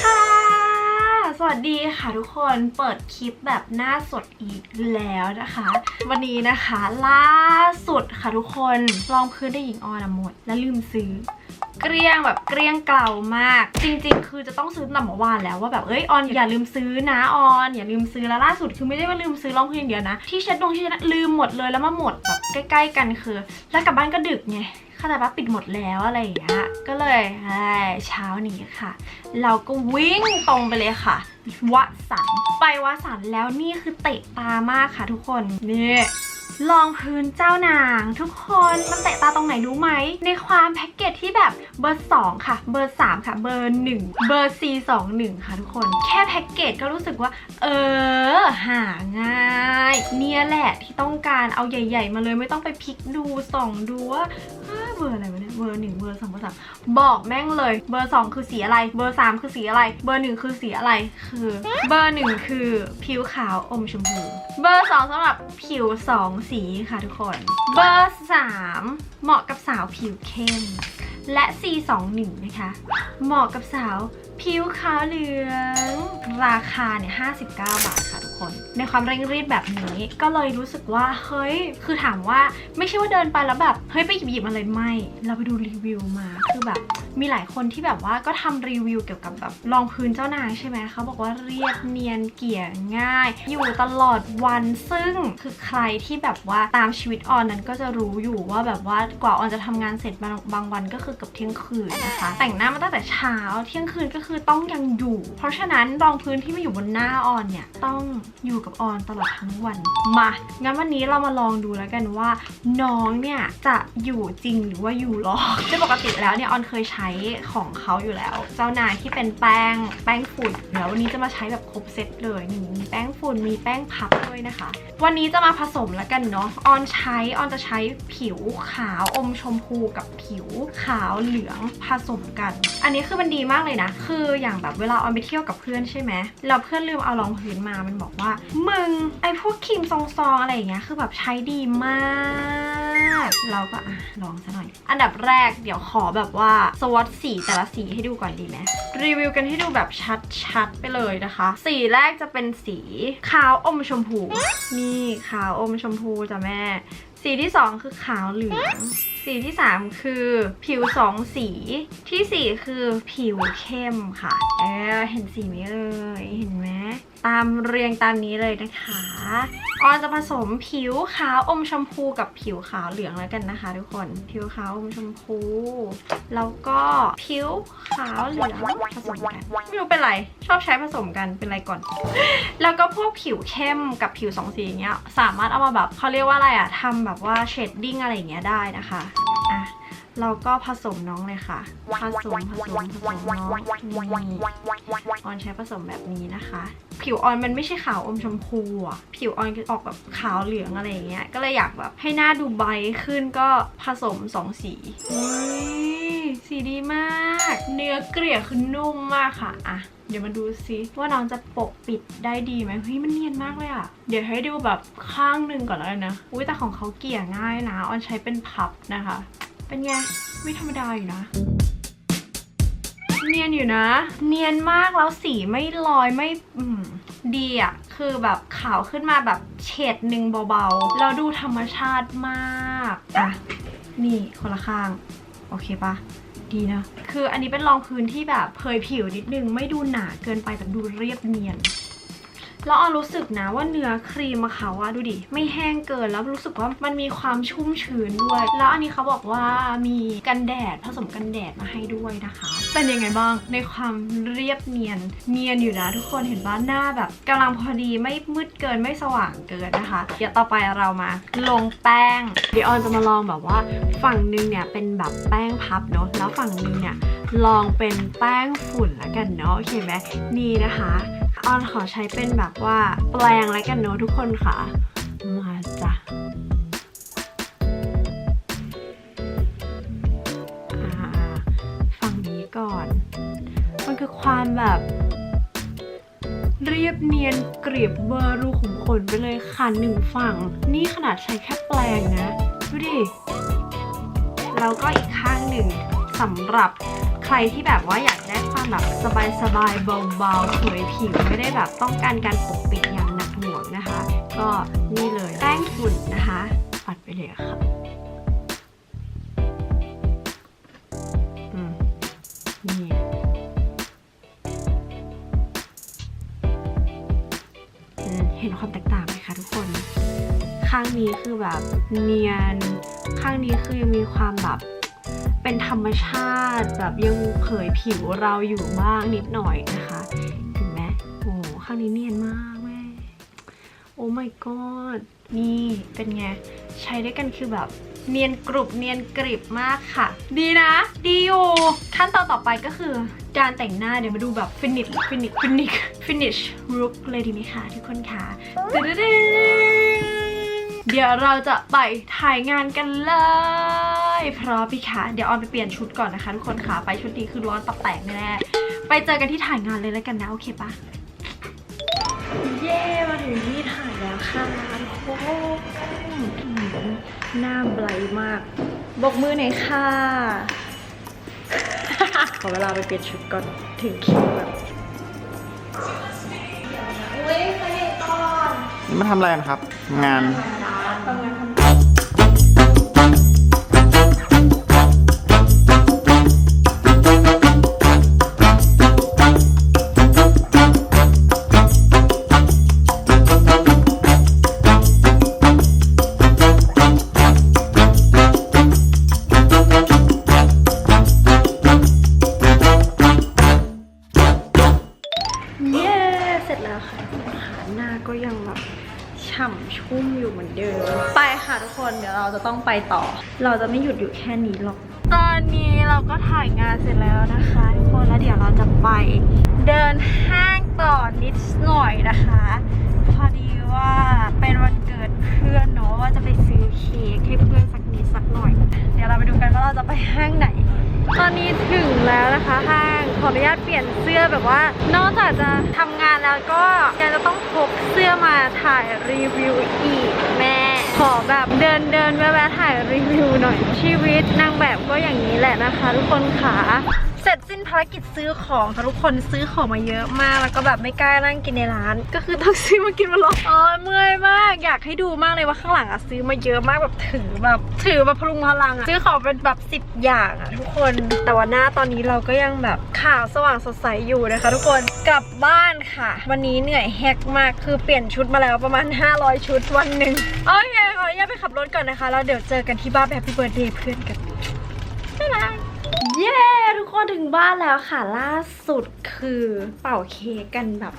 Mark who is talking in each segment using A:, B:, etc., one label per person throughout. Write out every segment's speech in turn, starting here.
A: ค่ะ สวัสดีค่ะทุกคนเปิดคลิปแบบหน้าสดอีกแล้วนะคะ วันนี้นะคะล่าสุดค่ะทุกคนรองพื้นได้หญิงออนหมด แล้วลืมซื้อเกลี้ยงแบบเกลี้ยงเกลามาก จริง ๆ คือจะต้องซื้อตั้งแต่เมื่อวานแล้วว่าแบบเอ้ยออนอย่าลืมซื้อนะออนอย่าลืมซื้อแล้วล่าสุดคือไม่ได้ว่าลืมซื้อรองพื้นอย่างเดียวนะที่เช็ดดงที่เช็ดลืมหมดเลยแล้วมาหมดแบบใกล้ ๆ กันคือ แล้วกลับบ้านก็ดึกไง เข้าใจปะปิดหมดแล้วอะไรอย่างเงี้ยก็เลยเช้านี้ค่ะ เราก็วิ่งตรงไปเลยค่ะวสันไปวสันแล้วนี่คือเตะตามากค่ะทุกคนนี่ลองพื้นเจ้านางทุกคนมันเตะตาตรงไหนรู้ไหม ในความแพ็กเกจที่แบบเบอร์ 2 ค่ะ เบอร์ 3 ค่ะ เบอร์ 1 เบอร์ C 2 1 ค่ะทุกคน แค่แพ็กเกจก็รู้สึกว่า เออ หาง่าย เนี่ยแหละที่ต้องการเอาใหญ่ ๆ มาเลยไม่ต้องไปพลิกดูส่องดูว่า บอร์อะไรวะเนี่ยเบอร์หนึ่งเบอร์สองเบอร์สามบอกแม่งเลย เบอร์สองคือสีอะไร เบอร์สามคือสีอะไร เบอร์หนึ่งคือสีอะไร คือ เบอร์หนึ่งคือผิวขาวอมชมพู เบอร์สองสำหรับผิวสองสีค่ะทุกคน เบอร์สามเหมาะกับสาวผิวเข้ม และ C21 นะคะ เหมาะกับสาว ผิวขาวเหลือง ราคาเนี่ย59 บาทค่ะทุกคน ในความเร่งรีบแบบนี้ก็เลยรู้สึกว่า เฮ้ย คือถามว่าไม่ใช่ว่าเดินไปแล้วแบบ เฮ้ย ไปหยิบหยิบอะไรไม่ เราไปดูรีวิวมาคือแบบมีหลายคนที่แบบว่าก็ทำรีวิวเกี่ยวกับแบบรองพื้นเจ้านางใช่ไหมเขาบอกว่าเรียบเนียนเกลี่ยง่าย อยู่ตลอดวันซึ่งคือใครที่แบบว่าตามชีวิตออนนั้นก็จะรู้อยู่ว่าแบบว่ากว่าออนจะทำงานเสร็จบางบางวันก็คือกับเที่ยงคืนนะคะ แต่งหน้ามาตั้งแต่เช้าเที่ยงคืนก็คือต้องยังอยู่ เพราะฉะนั้นรองพื้นที่มาอยู่บนหน้าออนเนี่ยต้องอยู่กับออนตลอดทั้งวันมางั้นวันนี้เรามาลองดูแล้วกันว่า น้องเนี่ยจะอยู่จริงหรือว่าอยู่หลอกซึ่งปกติแล้วเนี่ยออนเคยใช้ของเขาอยู่แล้ว เจ้านายที่เป็นแป้งแป้งฝุ่นเดี๋ยววันนี้จะมาใช้แบบครบเซตเลยนี่มีแป้งฝุ่นมีแป้งพับด้วยนะคะ วันนี้จะมาผสมแล้วกันเนาะออนใช้ออนจะใช้ผิวขาวอมชมพูกับผิวขาวเหลืองผสมกัน อันนี้คือมันดีมากเลยนะคืืออย่างแบบเวลาออนไปเที่ยวกับเพื่อนใช่ไหมแล้วเพื่อนลืมเอารองพื้นมา มันบอกว่า มึงไอพวกครีมซองๆอะไรอย่างเงี้ย คือแบบใช้ดีมาก เราก็อะลองซะหน่อย อันดับแรกเดี๋ยวขอแบบว่าสวอตสีแต่ละสีให้ดูก่อนดีไหมรีวิวกันให้ดูแบบชัดๆไปเลยนะคะ สีแรกจะเป็นสีขาวอมชมพู นี่ขาวอมชมพูจ้ะแม่ สีที่ 2 คือขาวเหลือง สีที่ 3 คือผิว 2 สีทีสี่ 4 คือผิวเข้มค่ะ เออเห็นสีไหมเอ่ยเห็นไหมตามเรียงตามนี้เลยนะคะ ออนจะผสมผิวขาวอมชมพูกับผิวขาวเหลืองแล้วกันนะคะ ทุกคน ผิวขาวอมชมพู แล้วก็ผิวขาวเหลืองผสมกันไม่รู้เป็นไร ชอบใช้ผสมกันเป็นไรก่อน แล้วก็พวกผิวเข้มกับผิวสองสีอย่างเงี้ย สามารถเอามาแบบเขาเรียกว่าอะไรอะทำแบบว่าเชดดิ้งอะไรอย่างเงี้ยได้นะคะ อะเราก็ผสมน้องเลยค่ะ ผสมผสมผสมน้องนี่ ออนใช้ผสมแบบนี้นะคะ ผิวออนมันไม่ใช่ขาวอมชมพูอะผิวออนออกแบบขาวเหลืองอะไรอย่างเงี้ยก็เลยอยากแบบให้หน้าดูไบขึ้นก็ผสมสองสีอุ้ยสีดีมาก เนื้อเกลี่ยคือนุ่มมากค่ะอะเดี๋ยวมาดูซิว่าน้องจะปกปิดได้ดีไหมเฮ้ยมันเนียนมากเลยอะเดี๋ยวให้ดูแบบข้างหนึ่งก่อนแล้วนนะอุ้ยแต่ของเขาเกลี่ยง่ายนะออนใช้เป็นพับนะคะ เป็นไงไม่ธรรมดาอยู่นะ เนียนอยู่นะ เนียนมากแล้วสีไม่ลอยไม่ดีอะ่ะคือแบบขาวขึ้นมาแบบเฉดหนึ่งเบาๆ แล้วดูธรรมชาติมากอะนี่คนละข้าง โอเคปะดีนะ คืออันนี้เป็นรองพื้นที่แบบเผยผิวนิดนึง ไม่ดูหนาเกินไปแต่ดูเรียบเนียน แล้วออนรู้สึกนะว่าเนื้อครีมอะเขาอะดูดิ ไม่แห้งเกินแล้วรู้สึกว่ามันมีความชุ่มชื้นด้วย แล้วอันนี้เขาบอกว่ามีกันแดดผสมกันแดดมาให้ด้วยนะคะ เป็นยังไงบ้างในความเรียบเนียนเนียนอยู่นะทุกคนเห็นว่าหน้าแบบกำลังพอดีไม่มืดเกินไม่สว่างเกินนะคะ เดี๋ยวต่อไปเรามา ลงแป้งเดี๋ยวออนจะมาลองแบบว่า ฝั่งนึงเนี่ยเป็นแบบแป้งพับเนาะแล้วฝั่งนึงเนี่ยลองเป็นแป้งฝุ่นละกันเนาะโอเคไหมนี่นะคะ ออนขอใช้เป็นแบบว่าแปลงแล้วกันเนอะทุกคนค่ะ มาจ้ะฝั่งนี้ก่อน มันคือความแบบ เรียบเนียนกรีบเบอร์รูขุมขนไปเลยค่ะหนึ่งฝั่ง นี่ขนาดใช้แค่แปลงนะ ดูดิ แล้วก็อีกข้างหนึ่งสำหรับใครที่แบบว่าอยากได้ามความแบบสบายๆเบาๆเผยผิวไม่ได้แบบต้องการการปกปิดอย่างหนักหน่วงนะคะ ก็นี่เลยแป้งฝุ่นนะคะปัดไปเลยค่ะอืมนี่อืมเห็นความแตกต่างไหมคะทุกคน ข้างนี้คือแบบเนียน ข้างนี้คือยังมีความแบบ เป็นธรรมชาติแบบยังเผยผิวเราอยู่บ้างนิดหน่อยนะคะเห็นไหมโอ้ข้างนี้เนียนมากแม่โอ้ my god นี่เป็นไง ใช้ด้วยกันคือแบบเนียนกรุบเนียนกริบมากค่ะ ดีนะ ดีอยู่ขั้นตอนต่อไปก็คือการแต่งหน้าเดี๋ยวมาดูแบบฟินิชฟินิชฟินิชฟินิชลุคเลยดีไหมคะทุกคนคะตึ๊ดๆ เดี๋ยวเราจะไปถ่ายงานกันเลย พร้อมพี่คะเดี๋ยวออนไปเปลี่ยนชุดก่อนนะคะทุกคนค่ะ ไปชุดนี้คือร้อนตับแตกแน่ๆไปเจอกันที่ถ่ายงานเลยแล้วกันนะ โอเคปะเย้มาถึงที่ถ่ายแล้วค่ะทุกคนหน้าไบรมากบกมือหน่อยค่ะขอเวลาไปเปลี่ยนชุดก่อนถึงคิวแบบอุ้ยไปก่อน
B: นี่มาทำอะไรกันครับ งาน
A: ทำงานทำเย้ เสร็จแล้วค่ะทุกคนค่ะหน้าก็ยังแบบ ฉ่ำชุ่มอยู่เหมือนเดิม ไปค่ะทุกคนเดี๋ยวเราจะต้องไปต่อ เราจะไม่หยุดอยู่แค่นี้หรอก ตอนนี้เราก็ถ่ายงานเสร็จแล้วนะคะทุกคนแล้วเดี๋ยวเราจะไปเดินห้างต่อนิดหน่อยนะคะ พอดีว่าเป็นวันเกิดเพื่อนเนาะว่าจะไปซื้อเค้กให้เพื่อนสักนิดสักหน่อย เดี๋ยวเราไปดูกันว่าเราจะไปห้างไหน ตอนนี้ถึงแล้วนะคะห้าง ขออนุญาตเปลี่ยนเสื้อแบบว่า นอกจากจะทำงานแล้วก็ยังจะต้องพกเสื้อมาถ่ายรีวิวอีกแม่ ขอแบบเดินเดินแวะๆถ่ายรีวิวหน่อยชีวิตนางแบบก็อย่างนี้แหละนะคะ ทุกคนค่ะ เสร็จสิ้นภารกิจซื้อของค่ะทุกคนซื้อของมาเยอะมาก แล้วก็แบบไม่กล้านั่งกินในร้าน ก็คือต้องซื้อมากินบนรถอ๋อเมื่อยมาก อยากให้ดูมากเลยว่าข้างหลังอะซื้อมาเยอะมากแบบถือแบบถือแบบพลุงพลังอะซื้อของเป็นแบบสิบอย่างอะทุกคนแต่ว่าหน้าตอนนี้เราก็ยังแบบขาวสว่างสดใสอยู่นะคะ ทุกคนกลับบ้านค่ะ วันนี้เหนื่อยแฮกมากคือเปลี่ยนชุดมาแล้วประมาณ 500 ชุดวันหนึ่งโอเคขออนุญาตไปขับรถก่อนนะคะแล้วเดี๋ยวเจอกันที่บ้านแฮปปี้เบิร์ดเดย์เพื่อนกันบ๊ายบายเย้ทุกคน ถึงบ้านแล้วค่ะล่าสุดคือเป่าเค้กกันแบบ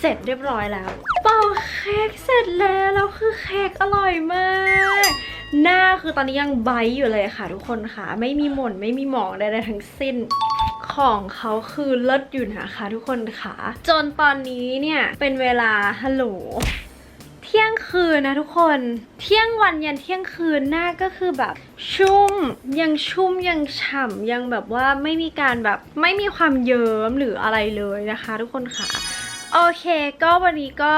A: เสร็จเรียบร้อยแล้ว เป่าเค้กเสร็จแล้วแล้วคือเค้กอร่อยมาก หน้าคือตอนนี้ยังไบอยู่เลยค่ะทุกคนค่ะ ไม่มีหม่นไม่มีหมองใดๆทั้งสิ้นของเขาคือเลิศอยู่นะคะทุกคนค่ะ จนตอนนี้เนี่ยเป็นเวลาฮัลโหล ที่ยงคืนนะทุกคน เที่ยงวันยันเที่ยงคืนหน้าก็คือแบบชุ่มยังชุ่มยังฉ่ำยังแบบว่าไม่มีการแบบไม่มีความเยิ้มหรืออะไรเลยนะคะ ทุกคนค่ะ โอเคก็วันนี้ก็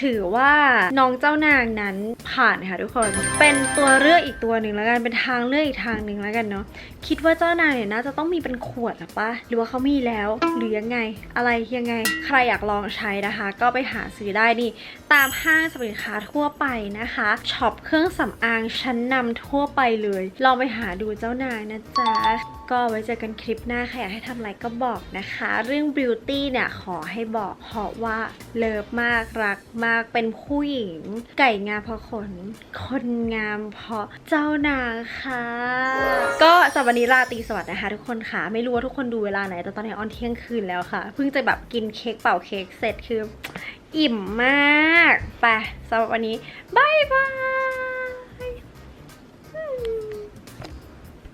A: ถือว่าน้องเจ้านางนั้นผ่านค่ะทุกคน เป็นตัวเลือกอีกตัวหนึ่งแล้วกันเป็นทางเลือกอีกทางหนึ่งแล้วกันเนาะคิดว่าเจ้านางเนี่ยน่าจะต้องมีเป็นขวดหรอปะหรือว่าเขามีแล้วหรือยังไง อะไรยังไง ใครอยากลองใช้นะคะ ก็ไปหาซื้อได้นี่ตามห้างสรรพสินค้าทั่วไปนะคะช็อปเครื่องสำอางชั้นนำทั่วไปเลย ลองไปหาดูเจ้านางนะจ๊ะก็ไว้เจอกันคลิปหน้าใครอยากให้ทำอะไรก็บอกนะคะ เรื่อง beauty เนี่ยขอให้บอกเพราะว่าเลิฟมากรักมากเป็นผู้หญิง ไก่งามเพราะขน คนงามเพราะเจ้านางค่ะ ก็สวัสดีราตรีสวัสดีนะคะทุกคนค่ะ ไม่รู้ว่าทุกคนดูเวลาไหน แต่ตอนนี้ออนเที่ยงคืนแล้วค่ะ เพิ่งจะแบบกินเค้กเป่าเค้กเสร็จคือ อิ่มมาก ไปสำหรับวันนี้บายบาย